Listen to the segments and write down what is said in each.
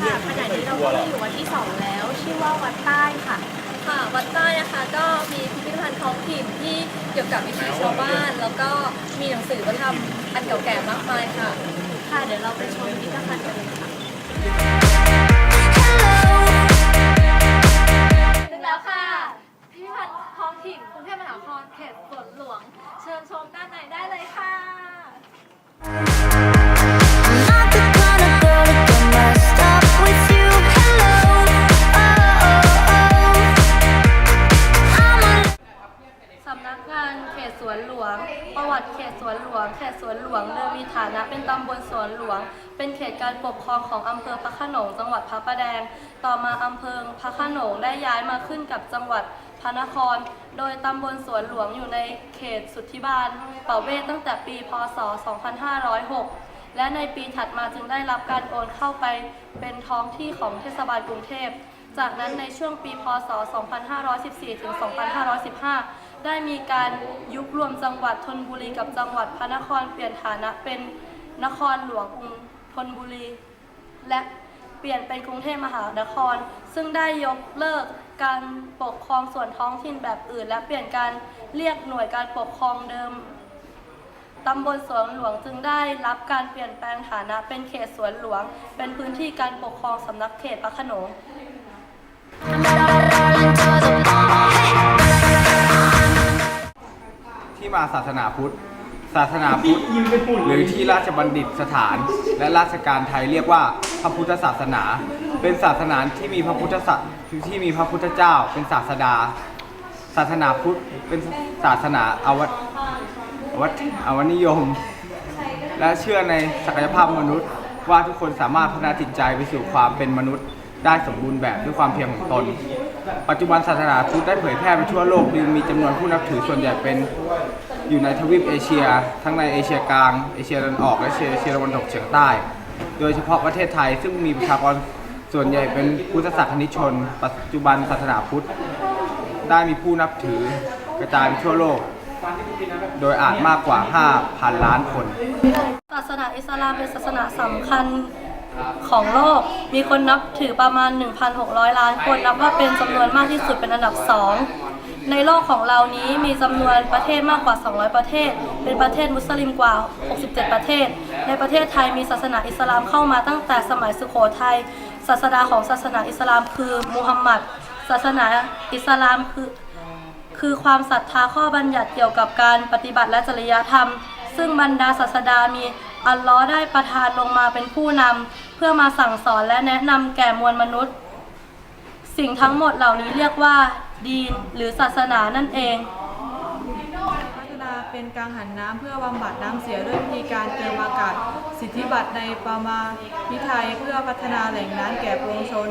ค่ะขณะนี้เราก็มาอยู่วันที่สองแล้ว ชื่อว่าวัดใต้ค่ะ ค่ะ วัดใต้นะคะก็มีพิพิธภัณฑ์ท้องถิ่นที่เกี่ยวกับวิถีชาวบ้าน แล้วก็มีหนังสือวัฒนธรรมอันเก่าแก่มากมายค่ะ ค่ะเดี๋ยวเราไปชมพิพิธภัณฑ์กันเลยค่ะถึงแล้วค่ะพิพิธภัณฑ์ทองถิ่นกรุงเทพมหานครเขตสวนหลวง เชิญชมด้าน เป็นเขตการปกครองของอำเภอพระขนงจังหวัดพระประแดง ต่อมาอำเภอพระขนงได้ย้ายมาขึ้นกับจังหวัดพระนคร โดยตำบลสวนหลวงอยู่ในเขตสุทธิบาลประเวตั้งแต่ปีพศ 2506 และในปีถัดมาจึงได้รับการโอนเข้าไปเป็นท้องที่ของเทศบาลกรุงเทพ จากนั้นในช่วงปีพศ 2514 ถึง 2515 ได้มีการยุบรวมจังหวัดธนบุรีกับจังหวัดพระนครเปลี่ยนฐานะเป็นนครหลวงกรุง ธนบุรี และเปลี่ยนเป็นกรุงเทพมหานคร ซึ่งได้ยกเลิกการปกครองส่วนท้องถิ่นแบบอื่น และเปลี่ยนการเรียกหน่วยการปกครองเดิมตำบลสวนหลวงจึงได้รับการเปลี่ยนแปลงฐานะเป็นเขตสวนหลวง เป็นพื้นที่การปกครองสำนักเขตพระโขนงที่มาศาสนาพุทธ ศาสนาพุทธหรือที่ราชบัณฑิตสถาน และราชการไทยเรียกว่าพระพุทธศาสนา เป็นศาสนาที่มีพระพุทธศาที่มีพระพุทธเจ้า เป็นศาสดา ศาสนาพุทธเป็นศาสนาอวัตอวัตอวนิยม และเชื่อในศักยภาพมนุษย์ ว่าทุกคนสามารถพัฒนาจิตใจไปสู่ความเป็นมนุษย์ ได้สมบูรณ์แบบด้วยความเพียรของตน ปัจจุบันศาสนาพุทธได้เผยแพร่ไปทั่วโลกจึงมีจำนวนผู้นับถือส่วนใหญ่เป็นอยู่ในทวีปเอเชีย ทั้งในเอเชียกลาง เอเชียตะวันออกและเอเชียตะวันตกเฉียงใต้ โดยเฉพาะประเทศไทยซึ่งมีประชากรส่วนใหญ่เป็นพุทธศาสนิกชน ปัจจุบันศาสนาพุทธได้มีผู้นับถือกระจายไปทั่วโลก โดยอาจมากกว่า 5,000 ล้านคน ศาสนาอิสลามเป็นศาสนาสำคัญ ของโลก มีคนนับถือประมาณ 1,600 ล้านคน นับว่าเป็นจำนวนมากที่สุดเป็นอันดับสองในโลกของเรานี้มีจำนวนประเทศมากกว่า 200 ประเทศ เป็นประเทศมุสลิมกว่า 67 ประเทศ ในประเทศไทยมีศาสนาอิสลามเข้ามาตั้งแต่สมัยสุโขทัย ศาสดาของศาสนาอิสลามคือมูฮัมหมัด ศาสนาอิสลามคือคือความศรัทธาข้อบัญญัติเกี่ยวกับการปฏิบัติและจริยธรรม ซึ่งบรรดาศาสดามี อัลลอฮ์ได้ประทานลงมาเป็นผู้นำเพื่อมาสั่งสอนและแนะนำแก่มวลมนุษย์ สิ่งทั้งหมดเหล่านี้เรียกว่าดีนหรือศาสนานั่นเองพัฒนาเป็นกังหันน้ำเพื่อบำบัดน้ำเสียด้วยวิธีการเติมอากาศ สิทธิบัตรในปามาพิไทยเพื่อพัฒนาแหล่งน้ำแก่ปวงชน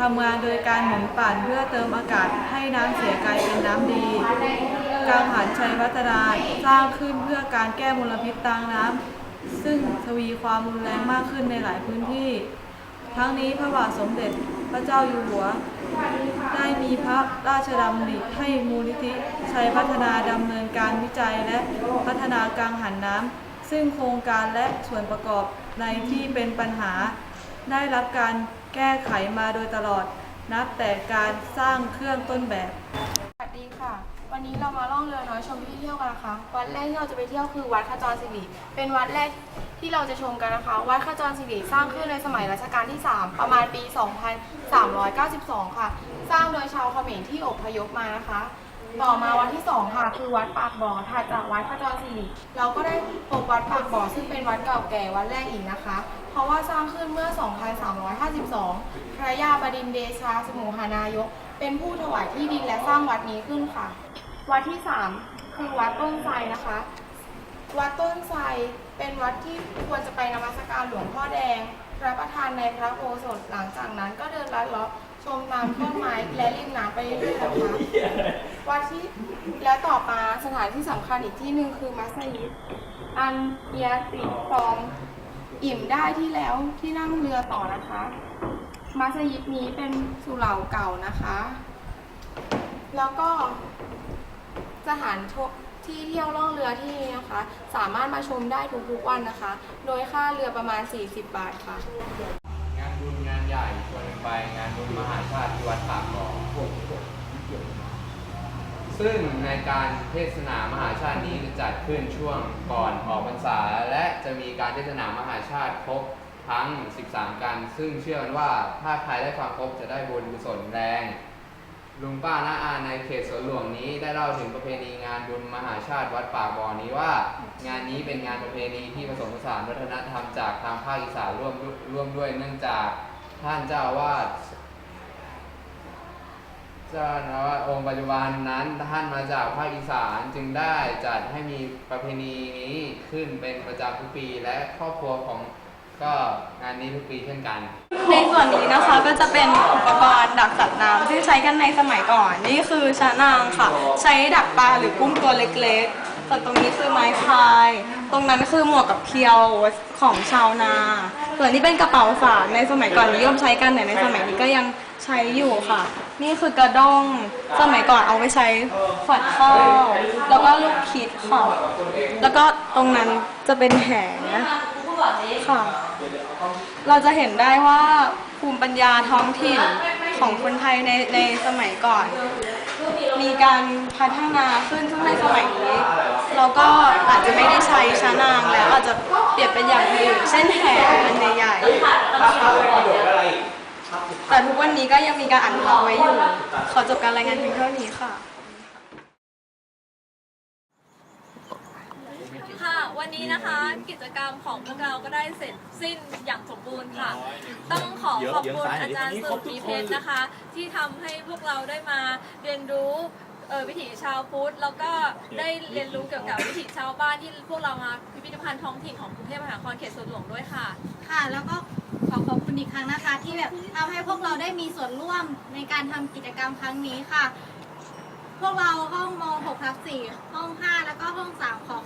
ทำงานโดยการหมุนปั่นเพื่อเติมอากาศให้น้ำเสียกลายเป็นน้ำดีกังหันชัยพัฒนาสร้างขึ้นเพื่อการแก้มลพิษทางน้ำ ซึ่งทวีความรุนแรงมากขึ้นในหลายพื้นที่ ทั้งนี้พระบาทสมเด็จพระเจ้าอยู่หัว ได้มีพระราชดำริให้มูลนิธิชัยพัฒนาดำเนินการวิจัยและพัฒนากังหันน้ำซึ่งโครงการและส่วนประกอบในที่เป็นปัญหา ได้รับการแก้ไขมาโดยตลอด นับแต่การสร้างเครื่องต้นแบบ สวัสดีค่ะ วันนี้เรามาล่องเรือน้อยชมที่เที่ยวกันนะคะ วัดแรกที่เราจะไปเที่ยวคือวัดขจรสิริ เป็นวัดแรกที่เราจะชมกันนะคะ วัดขจรสิริสร้างขึ้นในสมัยรัชกาลที่ 3 ประมาณปี 2392 ค่ะ สร้างโดยชาวเขมรที่อพยพมานะคะ ต่อมาวัดที่ 2 ค่ะ คือวัดปากบ่อถัดจากวัดขจรสิริ เราก็ได้พบวัดปากบ่อซึ่งเป็นวัดเก่าแก่วัดแรกอีกนะคะ เพราะว่าสร้างขึ้นเมื่อ 2352 พระยาบดินเดชาสมุหานายก เป็นผู้ถวายที่ดินและสร้างวัดนี้ขึ้นค่ะ วัดที่ 3 คือวัดต้นไทรนะคะ วัดต้นไทรเป็นวัดที่ควรจะไปนมัสการหลวงพ่อแดงรับประทานในพระโอสถหลังจากนั้นก็เดินลัดเลาะชมตามต้นไม้และริมน้ำไปเรื่อยๆนะคะวัดที่และต่อมาสถานที่สำคัญอีกที่หนึ่งคือมัสยิดอันเอียติฟอมอิ่มได้ที่แล้วที่นั่งเรือต่อนะคะ มัสยิดนี้เป็นสุเหร่าเก่านะคะ แล้วก็ สถานที่เที่ยวล่องเรือที่นี่นะคะ สามารถมาชมได้ทุกๆวันนะคะ โดยค่าเรือประมาณ 40 บาทค่ะ งานบุญงานใหญ่ชวนกันไปงานบุญมหาชาติที่วัดปากบ่อซึ่งในการเทศนามหาชาตินี้จะจัดขึ้นช่วงก่อนออกพรรษา และจะมีการเทศนามหาชาติครบทั้ง 13กันซึ่งเชื่อกันว่าถ้าใครได้ฟังครบจะได้บุญกุศลแรง ลุงป้าน้าอาในเขตสวนหลวงนี้ได้เล่าถึงประเพณีงานบุญมหาชาติวัดปากบ่อนี้ว่า งานนี้เป็นงานประเพณีที่ผสมผสานวัฒนธรรมจากทางภาคอีสานร่วมร่วมด้วยเนื่องจากท่านเจ้าวาดเจ้าอาวาสองค์ปัจจุบันนั้นท่านมาจากภาคอีสานจึงได้จัดให้มีประเพณีนี้ขึ้นเป็นประจำทุกปีและครอบครัวของานนี้ทุกปีเช่นกัน ในส่วนนี้นะคะก็จะเป็นอุปกรณ์ดักสัตว์น้ำที่ใช้กันในสมัยก่อน นี่คือชะนางค่ะ ใช้ดักปลาหรือกุ้งตัวเล็กๆส่วนตรงนี้คือไม้พาย ตรงนั้นคือหมวกกับเพียวของชาวนา ส่วนนี้เป็นกระเป๋าสารในสมัยก่อนนิยมใช้กันแต่ในสมัยนี้ก็ยังใช้อยู่ค่ะ นี่คือกระด้งสมัยก่อนเอาไว้ใช้ขวัดข้าวแล้วก็ลูกคิดค่ะแล้วก็ตรงนั้นจะเป็นแหค่ะ เราจะเห็นได้ว่าภูมิปัญญาท้องถิ่นของคนไทยในในสมัยก่อน มีการพัฒนาขึ้นซึ่งในสมัยนี้ เราก็อาจจะไม่ได้ใช้ช้านางแล้วอาจจะเปลี่ยนเป็นอย่างอื่นเช่นแห่อันใหญ่ๆนะคะแต่ทุกวันนี้ก็ยังมีการอนุรักษ์ไว้อยู่ ขอจบการรายงานเพียงเท่านี้ค่ะ ค่ะ วันนี้นะคะกิจกรรมของพวกเราก็ได้เสร็จสิ้นอย่างสมบูรณ์ค่ะ ต้องขอขอบคุณอาจารย์สุพีเพชรนะคะ ที่ทำให้พวกเราได้มาเรียนรู้เอ่อวิถีชาวพุทธแล้วก็ได้เรียนรู้เกี่ยวกับวิถีชาวบ้านที่พวกเรามาพิพิธภัณฑ์ท้องถิ่นของกรุงเทพมหานครเขตสวนหลวงด้วยค่ะ ค่ะ แล้วก็ขอขอบคุณอีกครั้งนะคะ ที่แบบทำให้พวกเราได้มีส่วนร่วมในการทำกิจกรรมครั้งนี้ค่ะ พวกเราห้องม6ทับ4ห้อง 5 แล้วก็ห้อง 3 ขอข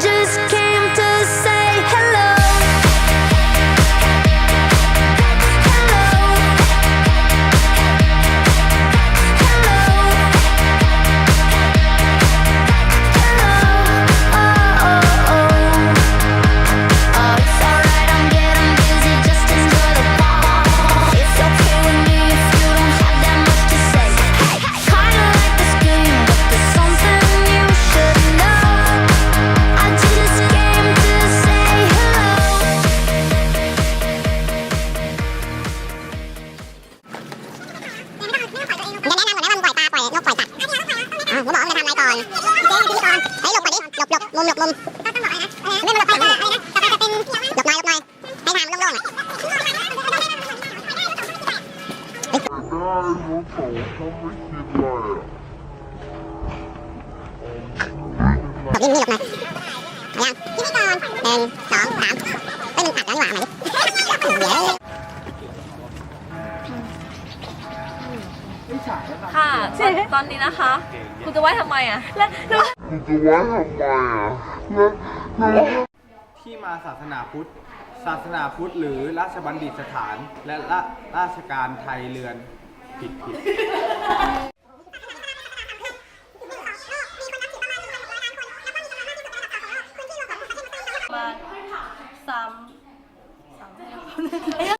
just can't เจ๊พิธีกรเฮ้ยหล ตอนนี้นะคะ คุณจะไหว้ทำไมอะที่มาศาสนาพุทธ ศาสนาพุทธหรือราชบัณฑิตสถาน และราราชการไทยเรือนผิดผิดมาณสามสาม